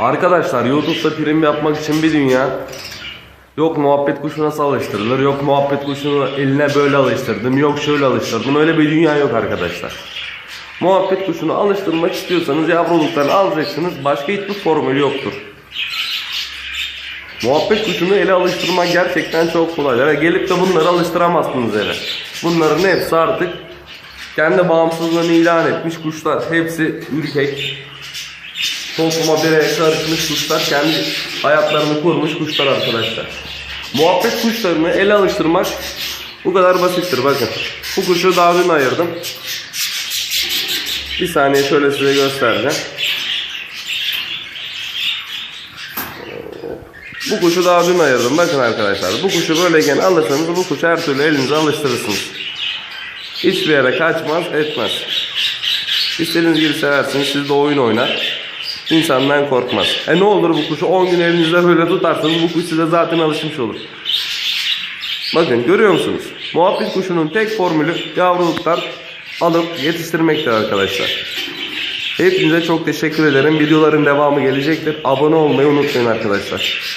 Arkadaşlar YouTube'da prim yapmak için bir dünya Yok muhabbet kuşu nasıl alıştırılır? Yok muhabbet kuşunu eline böyle alıştırdım. Yok şöyle alıştırdım. Öyle bir dünya yok arkadaşlar. Muhabbet kuşunu alıştırmak istiyorsanız yavruluktan alacaksınız. Başka hiçbir formülü yoktur. Muhabbet kuşunu ele alıştırmak gerçekten çok kolay. Ve gelip de bunları alıştıramazsınız ele. Bunların hepsi artık kendi bağımsızlığını ilan etmiş kuşlar. Hepsi ürkek. Topluma bireye karışmış kuşlar. Kendi hayatlarını kurmuş kuşlar arkadaşlar. Muhabbet kuşlarını ele alıştırmak bu kadar basittir bakın. Bu kuşu daha dün ayırdım. Bir saniye şöyle size göstereceğim. Bu kuşu daha dün ayırdım. Bakın arkadaşlar. Bu kuşu böyleyken alırsanız bu kuşu her türlü elinize alıştırırsınız. Hiçbir yere kaçmaz etmez. İstediğiniz gibi seversiniz. Siz de oyun oynar. İnsandan korkmaz. E ne olur bu kuşu 10 gün elinizde böyle tutarsanız bu kuş size zaten alışmış olur. Bakın görüyor musunuz? Muhabbet kuşunun tek formülü yavruluktan alıp yetiştirmektir arkadaşlar. Hepinize çok teşekkür ederim. Videoların devamı gelecektir. Abone olmayı unutmayın arkadaşlar.